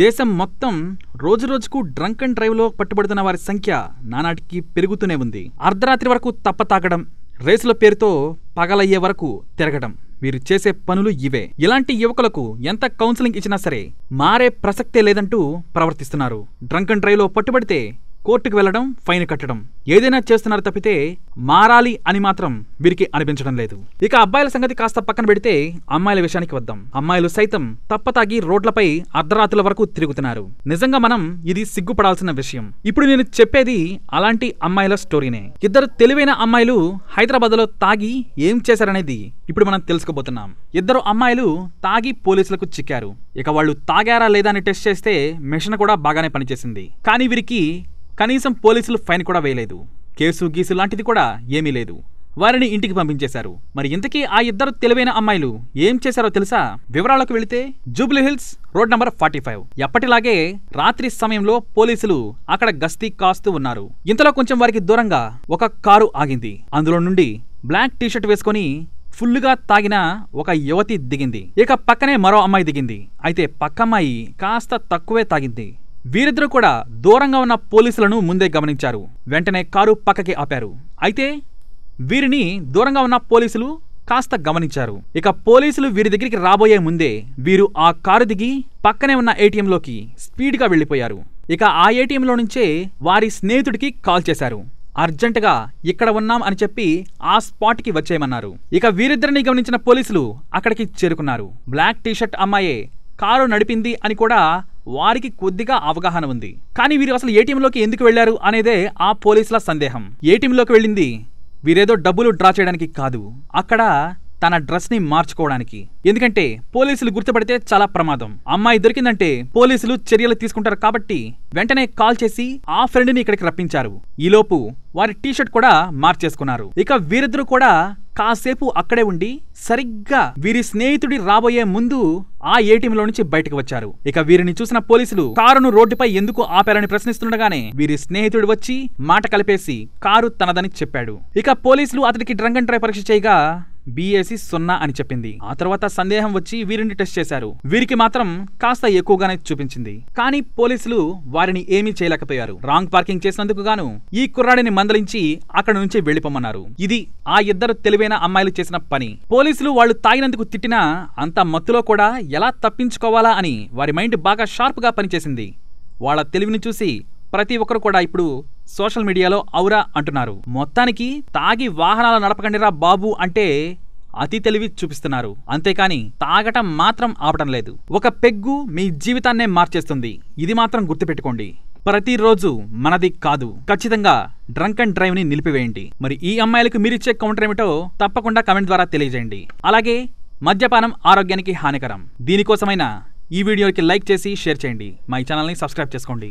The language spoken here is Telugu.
దేశం మొత్తం రోజురోజుకు డ్రంక్ అండ్ డ్రైవ్లో పట్టుబడుతున్న వారి సంఖ్య నానాటికి పెరుగుతూనే ఉంది. అర్ధరాత్రి వరకు తప్ప తాగడం రేసుల పేరుతో పగలయ్యే వరకు తిరగడం వీరు చేసే పనులు ఇవే. ఇలాంటి యువకులకు ఎంత కౌన్సిలింగ్ ఇచ్చినా సరే మారే ప్రసక్తే లేదంటూ ప్రవర్తిస్తున్నారు. డ్రంక్ అండ్ డ్రైవ్లో పట్టుబడితే కోర్టుకు వెళ్ళడం ఫైన్ కట్టడం. ఏదైనా చేస్తున్నారు తప్పితే మారాలి అని మాత్రం వీరికి అనిపించడం లేదు. ఇక అబ్బాయిల సంగతి కాస్త పక్కన పెడితే అమ్మాయిల విషయానికి వద్దాం. అమ్మాయిలు సైతం తప్పతాగి రోడ్లపై అర్ధరాత్రుల వరకు తిరుగుతున్నారు. నిజంగా మనం ఇది సిగ్గుపడాల్సిన విషయం. ఇప్పుడు నేను చెప్పేది అలాంటి అమ్మాయిల స్టోరీనే. ఇద్దరు తెలివైన అమ్మాయిలు హైదరాబాద్లో తాగి ఏం చేశారనేది ఇప్పుడు మనం తెలుసుకోబోతున్నాం. ఇద్దరు అమ్మాయిలు తాగి పోలీసులకు చిక్కారు. ఇక వాళ్ళు తాగారా లేదా అని టెస్ట్ చేస్తే మెషిన్ కూడా బాగానే పనిచేసింది. కానీ వీరికి కనీసం పోలీసులు ఫైన్ కూడా వేయలేదు. కేసు గీసు లాంటిది కూడా ఏమీ లేదు. వారిని ఇంటికి పంపించేశారు. మరి ఇంతకీ ఆ ఇద్దరు తెలివైన అమ్మాయిలు ఏం చేశారో తెలుసా? వివరాలకు వెళితే Jubilee Hills road number forty five. ఎప్పటిలాగే రాత్రి సమయంలో పోలీసులు అక్కడ గస్తీ కాస్తూ ఉన్నారు. ఇంతలో కొంచెం వారికి దూరంగా ఒక కారు ఆగింది. అందులో నుండి బ్లాక్ టీషర్ట్ వేసుకొని ఫుల్లుగా తాగిన ఒక యువతి దిగింది. ఇక పక్కనే మరో అమ్మాయి దిగింది. అయితే పక్క అమ్మాయి కాస్త తక్కువే తాగింది. వీరిద్దరూ కూడా దూరంగా ఉన్న పోలీసులను ముందే గమనించారు. వెంటనే కారు పక్కకి ఆపారు. అయితే వీరిని దూరంగా ఉన్న పోలీసులు కాస్త గమనించారు. ఇక పోలీసులు వీరి దగ్గరికి రాబోయే ముందే వీరు ఆ కారు దిగి పక్కనే ఉన్న ఏటీఎంలోకి స్పీడ్గా వెళ్ళిపోయారు. ఇక ఆ ఏటీఎంలో నుంచే వారి స్నేహితుడికి కాల్ చేశారు. అర్జెంటుగా ఇక్కడ ఉన్నాం అని చెప్పి ఆ స్పాట్కి వచ్చేయమన్నారు. ఇక వీరిద్దరిని గమనించిన పోలీసులు అక్కడికి చేరుకున్నారు. బ్లాక్ టీషర్ట్ అమ్మాయే కారు నడిపింది అని కూడా వారికి కొద్దిగా అవగాహన ఉంది. కానీ వీరు అసలు ఏటీఎంలోకి ఎందుకు వెళ్ళారు అనేదే ఆ పోలీసుల సందేహం. ఏటీఎంలోకి వెళ్ళింది వీరేదో డబ్బులు డ్రా చేయడానికి కాదు. అక్కడ తన డ్రెస్ని మార్చుకోవడానికి. ఎందుకంటే పోలీసులు గుర్తుపడితే చాలా ప్రమాదం. అమ్మాయి దొరికిందంటే పోలీసులు చర్యలు తీసుకుంటారు కాబట్టి వెంటనే కాల్ చేసి ఆ ఫ్రెండ్ని ఇక్కడికి రప్పించారు. ఈలోపు వారి టీషర్ట్ కూడా మార్చేసుకున్నారు. ఇక వీరిద్దరూ కూడా కాసేపు అక్కడే ఉండి సరిగ్గా వీరి స్నేహితుడి రాబోయే ముందు ఆ ఏటీఎంలో నుంచి బయటకు వచ్చారు. ఇక వీరిని చూసిన పోలీసులు కారును రోడ్డుపై ఎందుకు ఆపారని ప్రశ్నిస్తుండగానే వీరి స్నేహితుడు వచ్చి మాట కలిపేసి కారు తనదని చెప్పాడు. ఇక పోలీసులు అతడికి డ్రంక్ అండ్ డ్రైవ్ పరీక్ష చేయగా బీఏసీ సున్నా అని చెప్పింది. ఆ తర్వాత సందేహం వచ్చి వీరిని టెస్ట్ చేశారు. వీరికి మాత్రం కాస్త ఎక్కువగానే చూపించింది. కానీ పోలీసులు వారిని ఏమీ చేయలేకపోయారు. రాంగ్ పార్కింగ్ చేసినందుకు గాను ఈ కుర్రాడిని మందలించి అక్కడ నుంచి వెళ్ళిపోమన్నారు ఇది ఆ ఇద్దరు తెలివైన అమ్మాయిలు చేసిన పని. పోలీసులు వాళ్ళు తాగినందుకు తిట్టినా అంత మత్తులో కూడా ఎలా తప్పించుకోవాలా అని వారి మైండ్ బాగా షార్ప్గా పనిచేసింది. వాళ్ళ తెలివిని చూసి ప్రతి ఒక్కరు కూడా ఇప్పుడు సోషల్ మీడియాలో ఔరా అంటున్నారు. మొత్తానికి తాగి వాహనాలు నడపకండిరా బాబు అంటే అతి తెలివి చూపిస్తున్నారు. అంతేకాని తాగటం మాత్రం ఆపటం లేదు. ఒక పెగ్గు మీ జీవితాన్నే మార్చేస్తుంది. ఇది మాత్రం గుర్తుపెట్టుకోండి. ప్రతిరోజు మనది కాదు. ఖచ్చితంగా డ్రంక్ అండ్ డ్రైవ్ని నిలిపివేయండి. మరి ఈ అమ్మాయిలకు మీరిచ్చే కౌంటర్ ఏమిటో తప్పకుండా కమెంట్ ద్వారా తెలియజేయండి. అలాగే మద్యపానం ఆరోగ్యానికి హానికరం. దీనికోసమైనా ఈ వీడియోకి లైక్ చేసి షేర్ చేయండి. మా ఈ ఛానల్ని సబ్స్క్రైబ్ చేసుకోండి.